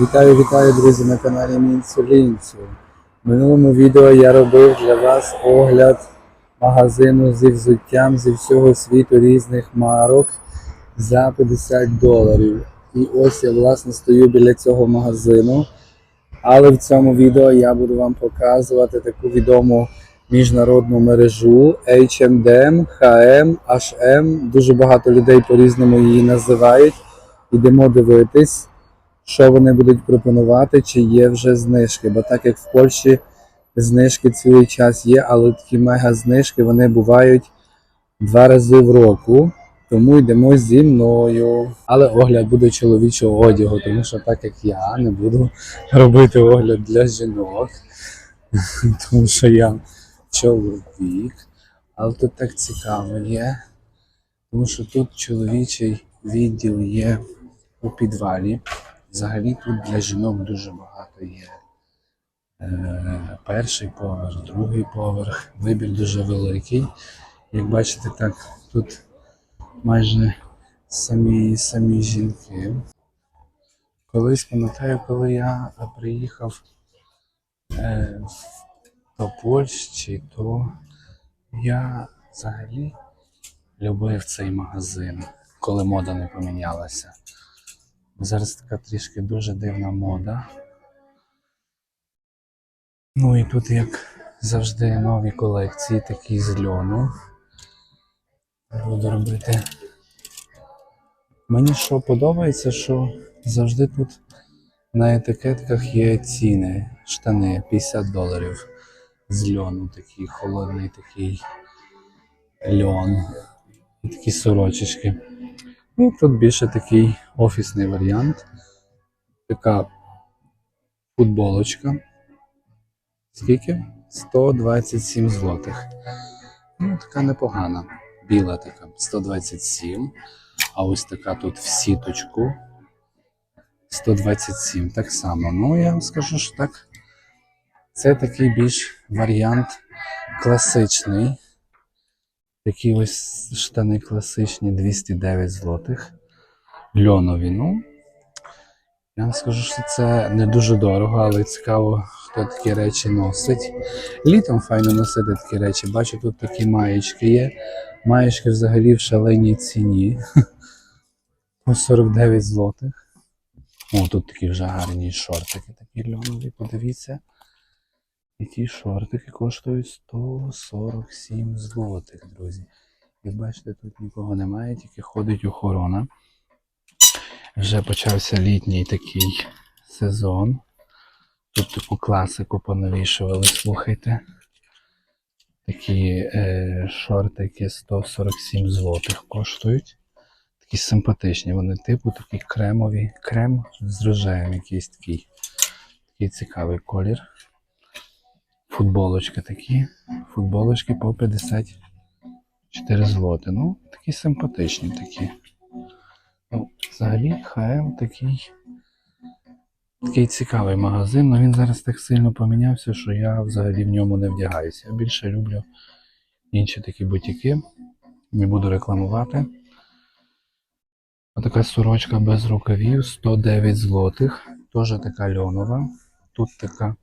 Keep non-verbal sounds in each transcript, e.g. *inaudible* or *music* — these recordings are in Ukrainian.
Вітаю, вітаю, друзі, на каналі Мінсулінцю. В минулому відео я робив для вас огляд магазину зі взуттям зі всього світу різних марок за 50 доларів. І ось я власне стою біля цього магазину. Але в цьому відео я буду вам показувати таку відому міжнародну мережу H&M, H&M, H&M. Дуже багато людей по-різному її називають. Ідемо дивитись, що вони будуть пропонувати, чи є вже знижки. Бо так як в Польщі знижки цілий час є, але такі мега знижки вони бувають два рази в року. Тому йдемо зі мною. Але огляд буде чоловічого одягу, тому що так як я не буду *laughs* робити огляд для жінок, *laughs* тому що я чоловік. Але тут так цікаво є, тому що тут чоловічий відділ є у підвалі. Взагалі тут для жінок дуже багато є. Е, перший поверх, другий поверх. Вибір дуже великий. Як бачите, так тут майже самі, самі жінки. Колись пам'ятаю, коли я приїхав е, до Польщі, то я взагалі любив цей магазин, коли мода не помінялася. Зараз така трішки дуже дивна мода. Ну і тут, як завжди, нові колекції, такі з льону. Буду робити. Мені що подобається, що завжди тут на етикетках є ціни. Штани 50 доларів з льону, такий холодний такий льон. І такі сорочечки. Ну, тут більше такий офісний варіант. Така футболочка. Скільки? 127 злотих. Ну, така непогана. Біла така 127. А ось така тут в сіточку. 127. Так само. Ну, я вам скажу, що так. Це такий більш варіант класичний. Такі ось штани класичні 209 злотих. Льонові. Ну, я вам скажу, що це не дуже дорого, але цікаво, хто такі речі носить. Літом файно носити такі речі. Бачу, тут такі маєчки є. Маєчки взагалі в шаленій ціні. *laughs* По 49 злотих. О, тут такі вже гарні шортики, такі льонові, подивіться. І ті шортики коштують 147 злотих, друзі. Як бачите, тут нікого немає, тільки ходить охорона. Вже почався літній такий сезон. Тут таку класику понавішували, слухайте. Такі е, шортики 147 злотих коштують. Такі симпатичні. Вони типу такі кремові. Крем з рожевим якийсь такий. Такий цікавий колір. Футболочки такі. Футболочки по 54 злоти. Ну, такі симпатичні такі. Ну, взагалі ХМ такий. Такий цікавий магазин, але він зараз так сильно помінявся, що я взагалі в ньому не вдягаюся. Я більше люблю інші такі бутіки. Не буду рекламувати. Отака сорочка без рукавів 109 злотих. Теж така льонова. Тут така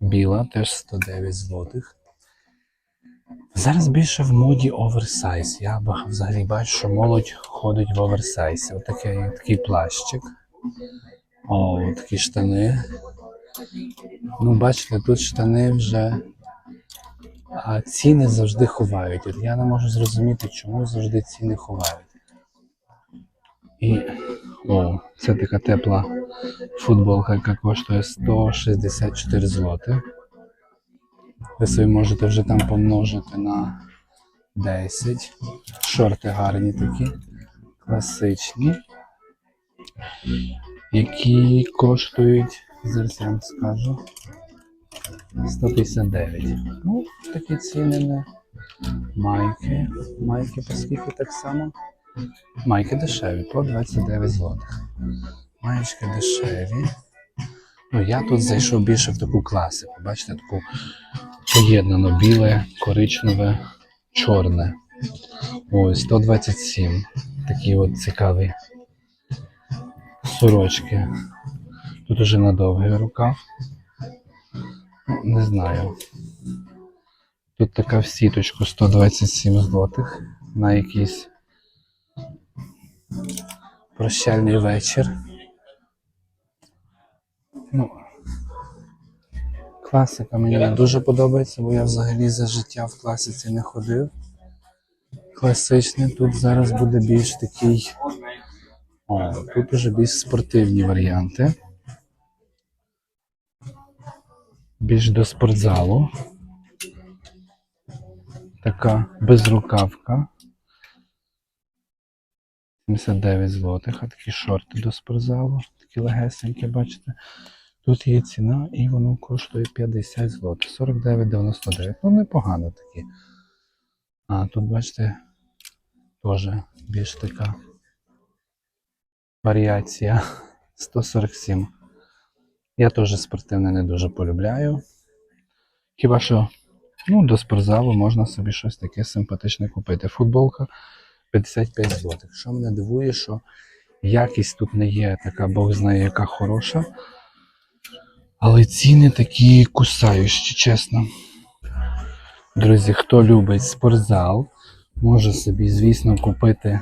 біла, теж 109 злотих. Зараз більше в моді оверсайз. Я взагалі бачу, що молодь ходить в оверсайз. Отакий такий плащик. О, такі штани. Ну, бачите, тут штани вже. А ціни завжди ховають. От я не можу зрозуміти, чому завжди ціни ховають. І. О, це така тепла футболка, яка коштує 164 злоти. Ви собі можете вже там помножити на 10. Шорти гарні такі, класичні, які коштують, зараз я вам скажу, 159. Ну, такі ціни не. Майки. Майки по скільки так само? Майки дешеві, по 29 злотих. Маєчки дешеві. Ну, я тут зайшов більше в таку класику. Бачите, таку поєднано біле, коричневе, чорне. Ось 127. Такі от цікаві сорочки. Тут уже на довгий рукав. Ну, не знаю. Тут така в сіточку 127 злотих на якийсь прощальний вечір. Ну, класика мені не дуже подобається, бо я взагалі за життя в класиці не ходив. Класичний. Тут зараз буде більш такий. О, тут уже більш спортивні варіанти. Більш до спортзалу. Така безрукавка. 79 злотих, а такі шорти до спортзалу, такі легесенькі, бачите. Тут є ціна і воно коштує 50 злотих, 49,99. Ну, непогано такі. А тут, бачите, теж більш така варіація 147. Я теж спортивне не дуже полюбляю. Хіба що ну, до спортзалу можна собі щось таке симпатичне купити. Футболка 55 злотих. Що мене дивує, що якість тут не є така, Бог знає, яка хороша. Але ціни такі кусаючі, чесно. Друзі, хто любить спортзал, може собі, звісно, купити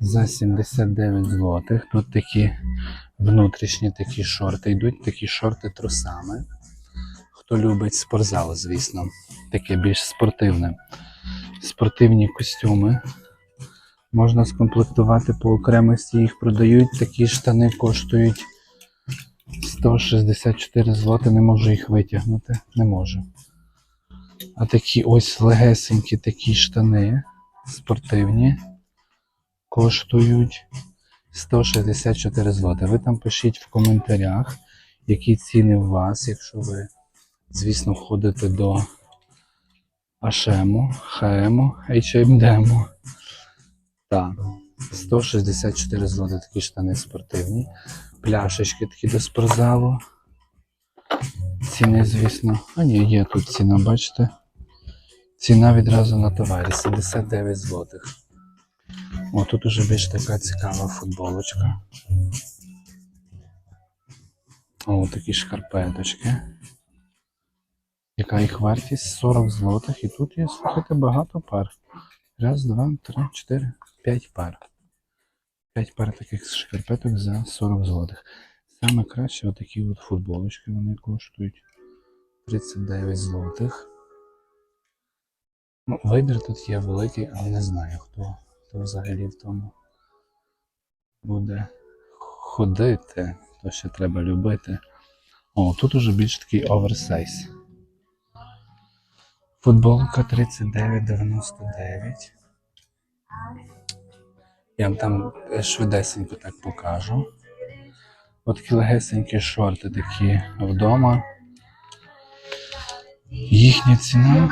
за 79 злотих. Тут такі внутрішні такі шорти йдуть, такі шорти трусами. Хто любить спортзал, звісно, таке більш спортивне. Спортивні костюми. Можна скомплектувати по окремості, їх продають. Такі штани коштують 164 злоти, не можу їх витягнути. Не можу. А такі ось легесенькі такі штани спортивні коштують 164 злоти. Ви там пишіть в коментарях, які ціни у вас, якщо ви, звісно, ходите до Ашему, Хему, H&M. Так, 164 злоти такі штани спортивні. Пляшечки такі до спортзалу. Ціни, звісно. А ні, є тут ціна, бачите? Ціна відразу на товарі 79 злотих. О, тут уже більш така цікава футболочка. О, такі шкарпеточки. Яка їх вартість? 40 злотих. І тут є, слухайте, багато пар. Раз, два, три, чотири, п'ять пар. П'ять пар таких шкарпеток за 40 злотих. Саме краще отакі от футболочки вони коштують 39 злотих. Ну, вибір тут є великий, але не знаю, хто, хто взагалі в тому буде ходити, то ще треба любити. О, тут уже більш такий оверсайз. Футболка 39,99. Я вам там е, швидесенько так покажу. От такі легесенькі шорти такі вдома. Їхня ціна.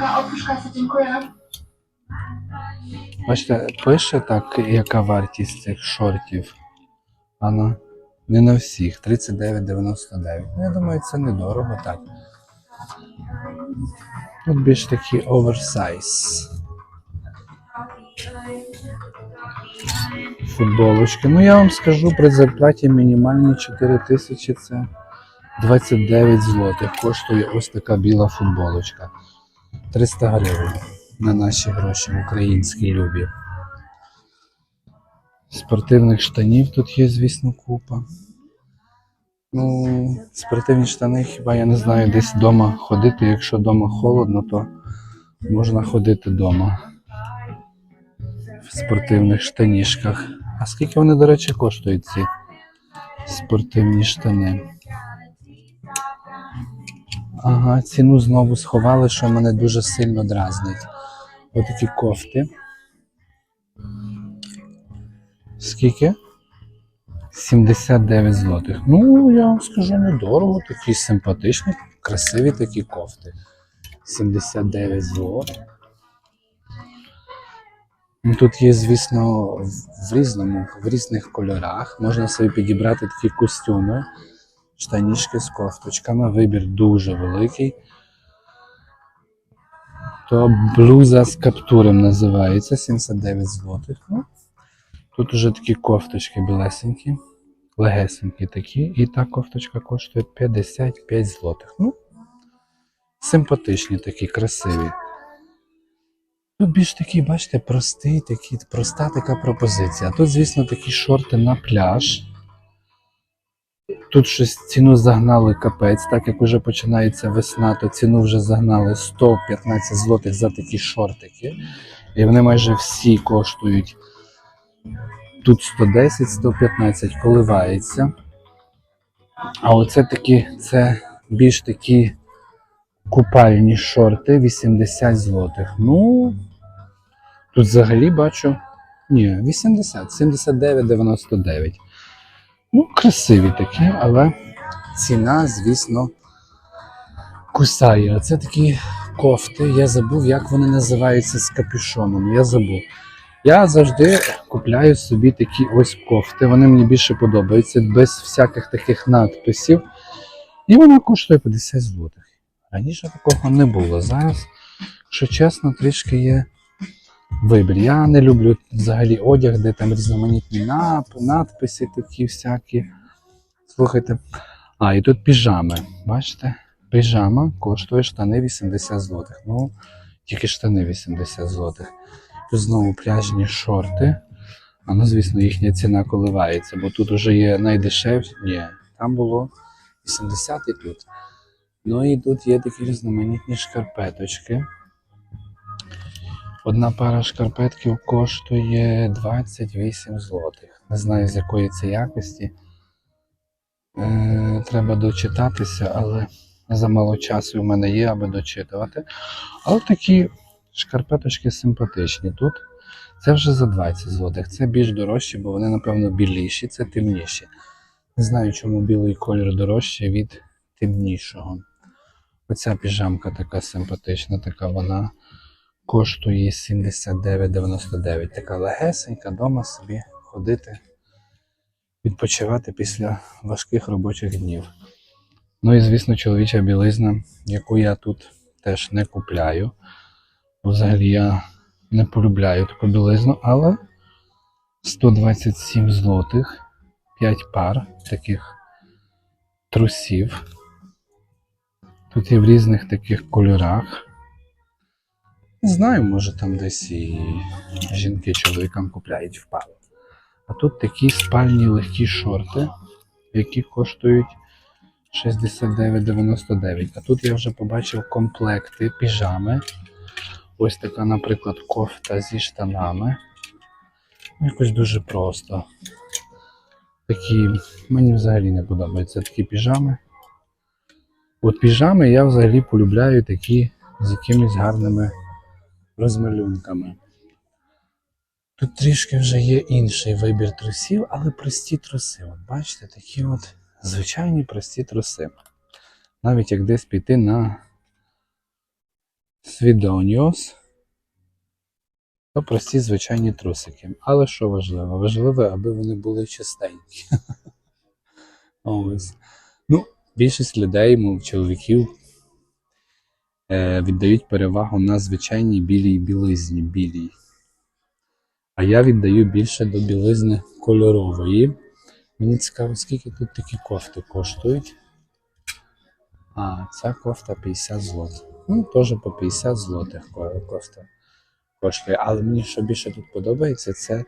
Бачите, пише так, яка вартість цих шортів. Ано, не на всіх. 39,99. Ну, я думаю, це недорого так. Тут більш такий оверсайз. Футболочки. Ну я вам скажу, при зарплаті мінімальні 4 тисячі це 29 злотих. Коштує ось така біла футболочка. 300 гривень на наші гроші українські любі. Спортивних штанів тут є, звісно, купа. Ну, спортивні штани, хіба я не знаю, десь вдома ходити. Якщо вдома холодно, то можна ходити вдома. В спортивних штанішках. А скільки вони, до речі, коштують ці спортивні штани? Ага, ціну знову сховали, що мене дуже сильно дразнить. Отакі кофти. Скільки? 79 злотих. Ну, я вам скажу, недорого, такі симпатичні, красиві такі кофти. 79 злотих. Ну, Тут є, звісно, в різному, в різних кольорах. Можна собі підібрати такі костюми, штанішки з кофточками. Вибір дуже великий. То блуза з каптуром називається 79 злотих. Ну, тут уже такі кофточки білесенькі. Легесенькі такі. І та кофточка коштує 55 злотих. Ну, симпатичні такі, красиві. Тут більш такий, бачите, простий, такий, проста така пропозиція. Тут, звісно, такі шорти на пляж. Тут щось ціну загнали капець, так як уже починається весна, то ціну вже загнали 115 злотих за такі шортики. І вони майже всі коштують. Тут 110, 115 коливається. А оце такі, це більш такі купальні шорти 80 злотих. Ну, тут взагалі бачу. Ні, 80, 79, 99. Ну, красиві такі, але ціна, звісно, кусає. Оце такі кофти. Я забув, як вони називаються з капюшоном. Я забув. Я завжди купляю собі такі ось кофти. Вони мені більше подобаються, без всяких таких надписів. І вона коштує 50 злотих. Раніше такого не було. Зараз, якщо чесно, трішки є вибір. Я не люблю взагалі одяг, де там різноманітні надписи такі всякі. Слухайте. А, і тут піжами. Бачите? Піжама коштує штани 80 злотих. Ну, тільки штани 80 злотих. Тут знову пляжні шорти. А ну, звісно, їхня ціна коливається, бо тут вже є найдешевші. Ні, там було 80 і тут. Ну і тут є такі різноманітні шкарпеточки. Одна пара шкарпетків коштує 28 злотих. Не знаю, з якої це якості. Е, треба дочитатися, але замало часу в мене є, аби дочитувати. Але такі шкарпеточки симпатичні. Тут це вже за 20 злотих. Це більш дорожчі, бо вони, напевно, біліші, це темніші. Не знаю, чому білий колір дорожче від темнішого. Оця піжамка така симпатична, така вона коштує 79,99. Така легесенька, дома собі ходити, відпочивати після важких робочих днів. Ну і, звісно, чоловіча білизна, яку я тут теж не купляю. Взагалі я не полюбляю таку білизну, але 127 злотих, 5 пар таких трусів. Тут є в різних таких кольорах. Не знаю, може там десь і жінки чоловікам купляють в пару. А тут такі спальні легкі шорти, які коштують 69,99. А тут я вже побачив комплекти піжами. Ось така, наприклад, кофта зі штанами. Ну, Якось дуже просто. Такі, мені взагалі не подобаються такі піжами. От піжами я взагалі полюбляю такі з якимись гарними розмалюнками. Тут трішки вже є інший вибір трусів, але прості труси. От бачите, такі от звичайні прості труси. Навіть як десь піти на свідоніос, то прості звичайні трусики. Але що важливо? Важливо, аби вони були чистенькі. *laughs* Ось. Ну, більшість людей, мов чоловіків, віддають перевагу на звичайній білій білизні. Білій. А я віддаю більше до білизни кольорової. Мені цікаво, скільки тут такі кофти коштують. А, ця кофта 50 злотих. Ну, теж по 50 злотих кофта коштує. Але мені що більше тут подобається, це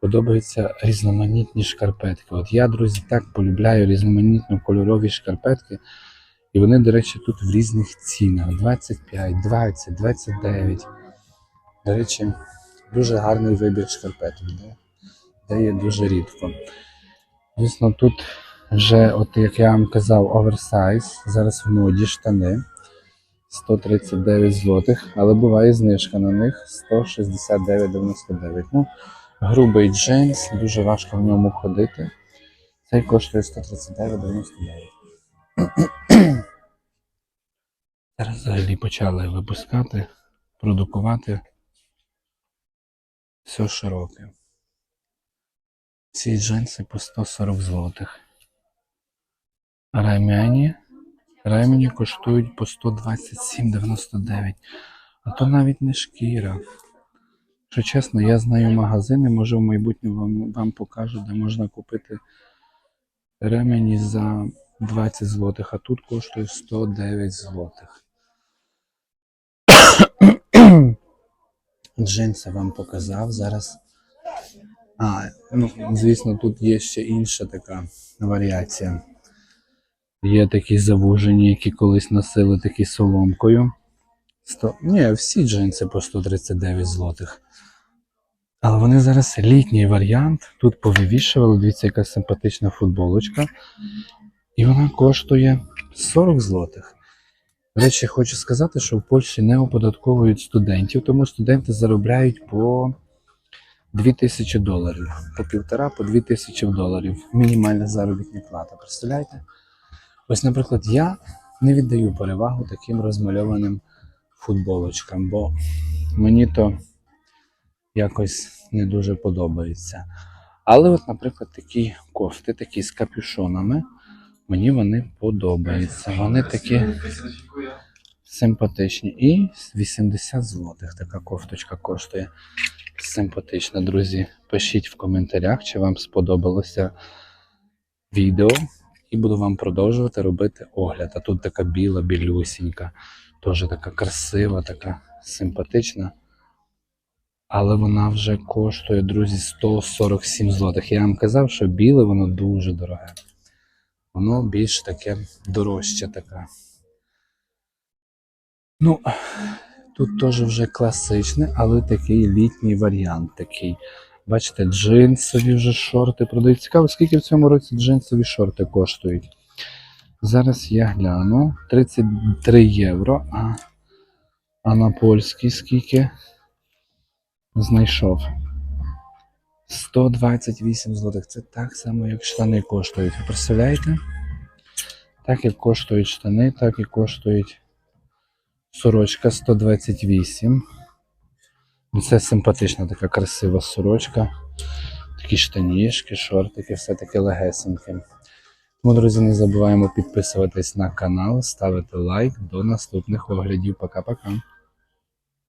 подобаються різноманітні шкарпетки. От я, друзі, так полюбляю різноманітно кольорові шкарпетки. І вони, до речі, тут в різних цінах: 25, 20, 29. До речі, дуже гарний вибір шкарпеток, де, де є дуже рідко. Звісно, тут вже, от як я вам казав, оверсайз. Зараз в моді штани 139 злотих, але буває знижка на них 169,99. Ну, грубий джинс, дуже важко в ньому ходити. Цей коштує 139,99. Взагалі почали випускати, продукувати все широке. Ці джинси по 140 злотих. Ремені. Ремені коштують по 127,99. А то навіть не шкіра. Якщо чесно, я знаю магазини, може в майбутньому вам, вам покажу, де можна купити ремені за 20 злотих, а тут коштує 109 злотих. Джинси вам показав зараз. А, ну, звісно, тут є ще інша така варіація. Є такі завужені, які колись носили такі соломкою. 100... Ні, всі джинси по 139 злотих. Але вони зараз літній варіант. Тут повивішували, дивіться, яка симпатична футболочка. І вона коштує 40 злотих. Речі, хочу сказати, що в Польщі не оподатковують студентів, тому студенти заробляють по 2000 доларів, по півтора, по 2000 доларів. Мінімальна заробітна плата. Представляєте? Ось, наприклад, я не віддаю перевагу таким розмальованим футболочкам, бо мені то якось не дуже подобається. Але, от, наприклад, такі кофти, такі з капюшонами, мені вони подобаються. Вони такі симпатичні. І 80 злотих така кофточка коштує. Симпатична, друзі. Пишіть в коментарях, чи вам сподобалося відео. І буду вам продовжувати робити огляд. А тут така біла, білюсінька, теж така красива, така симпатична. Але вона вже коштує, друзі, 147 злотих. Я вам казав, що біле воно дуже дороге. Воно більш таке дорожче таке. Ну, тут теж вже класичне, але такий літній варіант такий. Бачите, джинсові вже шорти продають. Цікаво, скільки в цьому році джинсові шорти коштують. Зараз я гляну. 33 євро, а, а на польський скільки? Знайшов. 128 злотих. Це так само, як штани коштують. Ви представляєте? Так як коштують штани, так і коштують сорочка 128. Ну, Це симпатична така красива сорочка. Такі штанішки, шортики, все таке легесеньке. Тому, друзі, не забуваємо підписуватись на канал, ставити лайк. До наступних оглядів. Пока-пока.